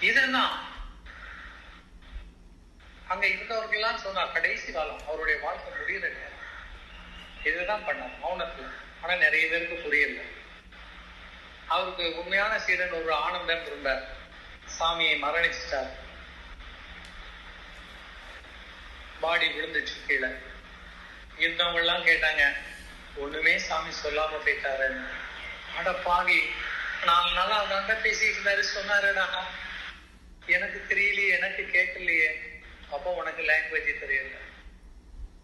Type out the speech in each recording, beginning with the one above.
இதுதான். அங்க இருந்தவர்கள்லாம் சொன்னார் கடைசி காலம் அவருடைய வாழ்க்கை முடியல. இதுதான் பண்ணார் மௌனத்துல. ஆனா நிறைய பேருக்கு புரியல. அவருக்கு உண்மையான சீடன் ஒரு ஆனந்தம் இருந்தார். சாமியை மரணிச்சிட்டார். பாடி விழுந்துச்சு கீழே. இருந்தவங்க எல்லாம் கேட்டாங்க ஒண்ணுமே சாமி சொல்லாம போயிட்டாரு அட பாவி நாலு நாள் அவங்க பேசிட்டு இருந்தாரு சொன்னாருடா. எனக்கு தெரியலையே எனக்கு கேட்கலையே. அப்போ உனக்கு லாங்குவேஜ் தெரியல.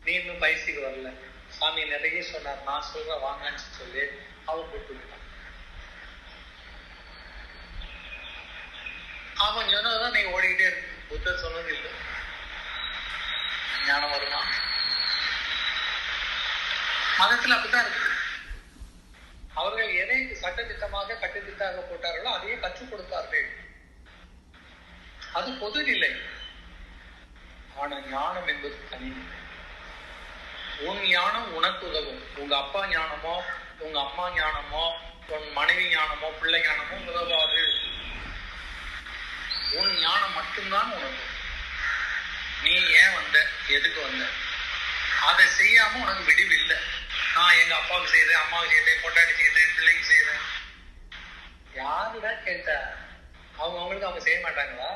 நீ இன்னும் பயிற்சிக்கு வரல. சாமி நிறைய சொன்னார். நான் சொல்றேன் வாங்கன்னு சொல்லி அவர் கூப்பிட்டு அவன் சொன்னதான் நீ ஓடிக்கிட்டே இருக்கு புத்தர் சொன்னது இல்லை. ஞானம் வருமா? மதத்துல அப்படித்தான் இருக்கு. சட்டத்திட்டமாக கட்டுத்திட்டாக போட்டார்களோ அதையே கற்றுக் கொடுத்தார்கள். அது பொது நிலை ஆனா ஞானம் என்பது தனிநிலை. உன் ஞானம் உனக்கு உதவும் உங்க அப்பா ஞானமோ உங்க அம்மா ஞானமோ உன் மனைவி ஞானமோ பிள்ளை ஞானமோ உதவாது. உன் ஞானம் மட்டும்தான் உனக்கு. நீ ஏன் வந்த? எதுக்கு வந்த? அதை செய்யாம உனக்கு விடிவு இல்லை. நான் எங்க அப்பாவுக்கு செய்யறேன் அம்மாவுக்கு செய்யறேன் பொட்டாடி செய்யறேன் பிள்ளைக்கு செய்யறேன் யாருடா கேட்டா? அவங்க அவங்களுக்கு அவங்க செய்ய மாட்டாங்களா?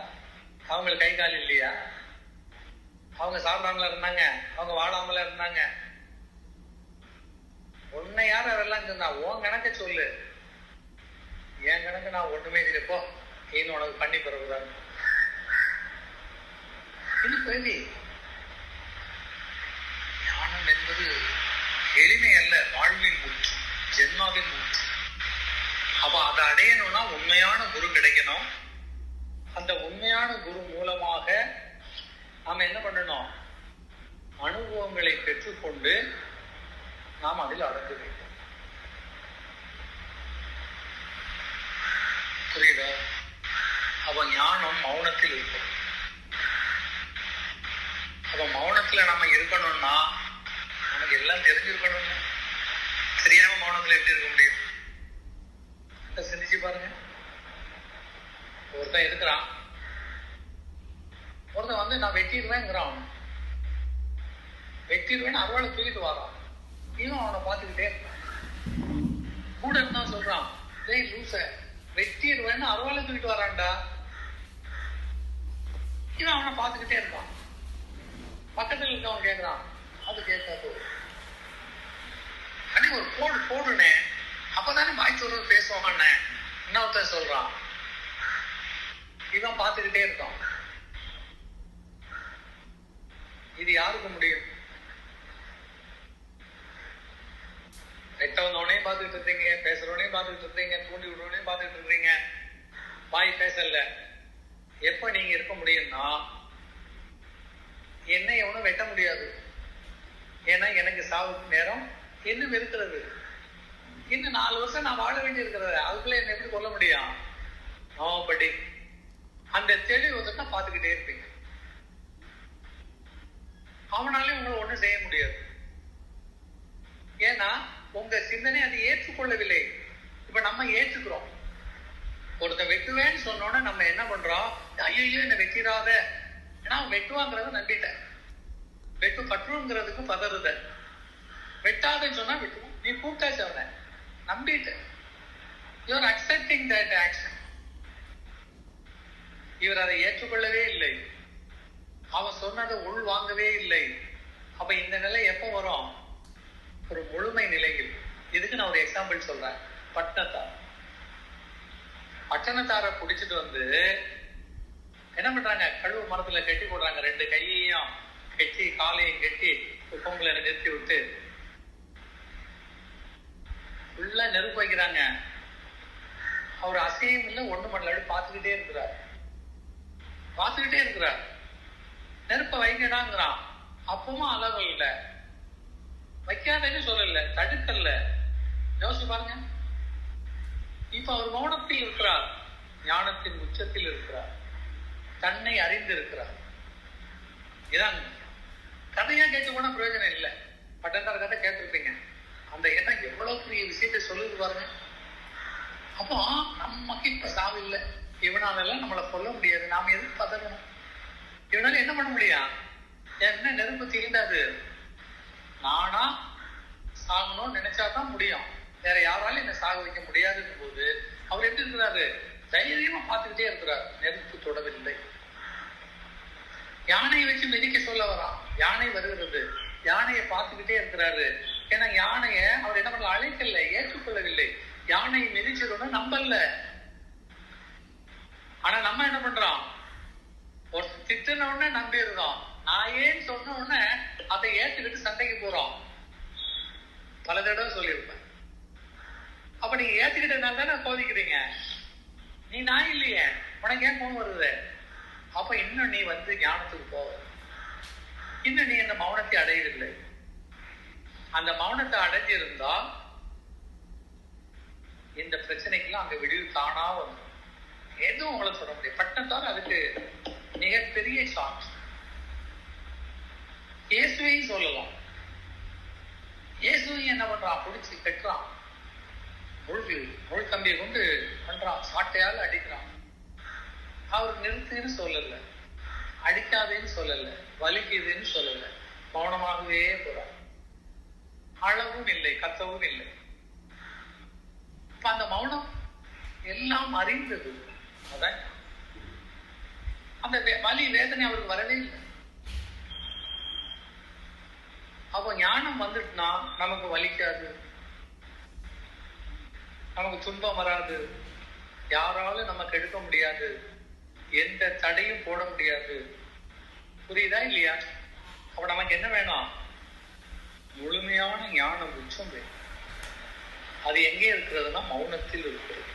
அவங்களுக்கு கை கால் இல்லையா? அவங்க சாப்பிடாமல இருந்தாங்க அவங்க வாழாமல இருந்தாங்க. உன்னை யார் அதெல்லாம் சொன்னா? உன் கணக்க சொல்லு. என் கணக்கு நான் ஒண்ணுமே இருப்போ இன்னும் உனக்கு பண்ணி பிறகுதான் இது கேள்வி ஞானம் என்பது எளிமை அல்ல வாழ்வின் ஊற்று ஜென்மாவின் ஊற்று அப்ப அதை அடையணும்னா உண்மையான குரு கிடைக்கணும். அந்த உண்மையான குரு மூலமாக நாம் என்ன பண்ணணும்? அனுபவங்களை பெற்றுக்கொண்டு நாம் அதில் அடங்க வேண்டும். புரியுதா? அவ ஞானம் மௌனத்தில் இருக்கும் அப்ப மௌனத்துல நம்ம இருக்கணும்னா நமக்கு எல்லாம் தெரிஞ்சிருக்கணும் தெரியாம மௌனத்துல எப்படி இருக்க முடியும்? சிந்திச்சு பாருங்க. ஒருத்தன் இருக்கிறான். ஒருத்தன் வந்து நான் வெட்டிடுவேங்கிறான் வெட்டிடுவேன் வெட்டிடுவேன்னு தூக்கிட்டு வரான் இவன் அவனை பார்த்துக்கிட்டே இருக்கான். கூட இருந்தா சொல்றான் டேய் லூச வெட்டிடுவேன்னு அருவாளை தூக்கிட்டு வரான்டா இவன் அவனை பார்த்துக்கிட்டே இருக்கான். பக்கத்துல இருக்கவன் கேட்கிறான் அது கேட்காது. மாதிரி ஒரு போடு போடுனே அப்பதானே பாய் சொல்றது பேசுவாங்கண்ணே இன்னொருத்தன் சொல்றான். இவன் பார்த்துக்கிட்டே இருக்கான். இது யாருக்கு முடியும்? வெட்ட வந்தவனையும் பார்த்துட்டு இருந்தீங்க பேசுறவனையும் பார்த்துட்டு இருந்தீங்க தூண்டி விடுறவனையும் பார்த்துட்டு இருக்கீங்க வாய் பேசல. எப்ப நீங்க இருக்க முடியும்னா என்ன எவனும் வெட்ட முடியாது. ஏன்னா எனக்கு சாவுக்கு நேரம் இன்னும் இருக்கிறது இன்னும் நாலு வருஷம் நான் வாழ வேண்டி இருக்கிறது அதுக்குள்ள என்ன எப்படி சொல்ல முடியும்? நோபடி அந்த தெளிவு வந்துட்டா பார்த்துக்கிட்டே இருப்பீங்க. அவனாலே உங்களை ஒண்ணும் செய்ய முடியாது. ஏன்னா உங்க சிந்தனை அதை ஏற்றுக்கொள்ளவில்லை. இப்ப நம்ம ஏற்றுக்கிறோம். ஒருத்தன் வெட்டுவேன்னு சொன்னோன்னே நம்ம என்ன பண்றோம்? ஐயோ என்ன வெட்டிடாத ஏன்னா அவன் வெட்டுவாங்கிறத நம்பிட்டேன். வெட்டு பற்றுங்கிறதுக்கும் பதறுத வெட்டாதுன்னு சொன்னா வெட்டுவோம் நீ கூப்பிட்டாச்சு அவனை. நம்பிட்டு. யூஆர் அக்செப்டிங் தட் ஆக்ஷன் இவர் அதை ஏற்றுக்கொள்ளவே இல்லை. அவன் சொன்னதை உள் வாங்கவே இல்லை. அப்ப இந்த நிலை எப்போ வரும்? ஒரு முழுமை நிலையில். இதுக்கு நான் ஒரு எக்ஸாம்பிள் சொல்றேன். பட்டணத்தார் பட்டணத்தாரை பிடிச்சிட்டு வந்து என்ன பண்றாங்க? கழுவு மரத்துல கட்டி போடுறாங்க. ரெண்டு கையையும் கட்டி காலையும் கட்டி பொங்கலை நிறுத்தி விட்டு ஃபுல்லா நெருப்பு வைக்கிறாங்க. அவர் அசையும் இல்லை ஒண்ணு பண்ணல. அப்படி பார்த்துக்கிட்டே இருக்கிறார். பார்த்துக்கிட்டே இருக்கிறார். நெருப்ப வைக்கடாங்கிறான் அப்பவும் அளவு இல்லை. வைக்காதன்னு சொல்லல தடுக்கல. யோசிச்சு பாருங்க. இப்ப அவர் மௌனத்தில் இருக்கிறார். ஞானத்தின் உச்சத்தில் இருக்கிறார். தன்னை அறிந்து இருக்கிறார் இதான் கதையா கேட்டு போனா பிரயோஜனம் இல்லை. பட்டந்தார் கதை கேட்டிருப்பீங்க. அந்த எண்ணம் எவ்வளவு பெரிய விஷயத்தை சொல்லுது பாருங்க. அப்போ நமக்கு இப்ப சாவு இல்லை. இவனாலெல்லாம் நம்மளை கொல்ல முடியாது. நாம எதுக்கு பதறணும்? இவனால என்ன பண்ண முடியும் என்ன நெருப்பு தீண்டாது நானா சாகணும்னு நினைச்சாதான் முடியும். வேற யாராலும் என்ன சாக வைக்க முடியாதுன்னு போது அவர் எப்படி இருக்கிறாரு? தைரியமா பார்த்துக்கிட்டே இருக்கிறார். நெருப்பு தொடவில்லை. யானையை வச்சு மிதிக்க சொல்ல வரான். யானை வருகிறது. யானையை பார்த்துக்கிட்டே இருக்கிறாரு. ஏன்னா யானைய அவர் என்ன பண்ணல அழைக்கல ஏற்றுக்கொள்ளவில்லை. யானையை மிதிச்சதுன்னு நம்பல. ஆனா நம்ம என்ன பண்றோம்? ஒரு திட்டுன உடனே நம்பிடுறோம். நான் ஏன்னு சொன்ன உடனே அதை ஏத்துக்கிட்டு சண்டைக்கு போறோம். பல தடவை சொல்லியிருப்பேன். அப்ப நீங்க ஏத்துக்கிட்டதுனால தானே கோதிக்கிறீங்க நீ நான் இல்லையே. உனக்கு ஏன் கோவம் வருது? அப்ப இன்னும் நீ வந்து ஞானத்துக்கு போவ இன்னும் நீ என்ன மௌனத்தை அடையவில்லை. அந்த மௌனத்தை அடைஞ்சிருந்தா இந்த பிரச்சனைக்கெல்லாம் அங்க விடிவு தானா வரும் எதுவும் உங்களை சொல்ல முடியும் பட்டத்தால் அதுக்கு மிகப்பெரிய சாட்சி. இயேசுவையும் சொல்லலாம். இயேசுவையும் என்ன பண்றான்? பிடிச்சி கட்டுறான் முழுகு முழு கம்பியை கொண்டு பண்றான். சாட்டையால் அடிக்கிறான். அவர் நிறுத்துன்னு சொல்லல. அடிக்காதேன்னு சொல்லல. வலிக்குதுன்னு சொல்லல. மௌனமாகவே போறான். அளவும் இல்லை கத்தவும் இல்லை. அந்த மௌனம் எல்லாம் அறிந்தது. அதான் அந்த வே- வலி வேதனை அவருக்கு வரவே இல்லை. அப்போ ஞானம் வந்துட்டுனா நமக்கு வலிக்காது. நமக்கு துன்பம் வராது. யாராலும் நமக்கு எடுக்க முடியாது. எந்த தடையும் போட முடியாது. புரியுதா இல்லையா? அப்ப நமக்கு என்ன வேணும்? முழுமையான ஞானம் உச்சம் வேண்டும் அது எங்கே இருக்கிறதுனா மௌனத்தில் இருக்கிறது.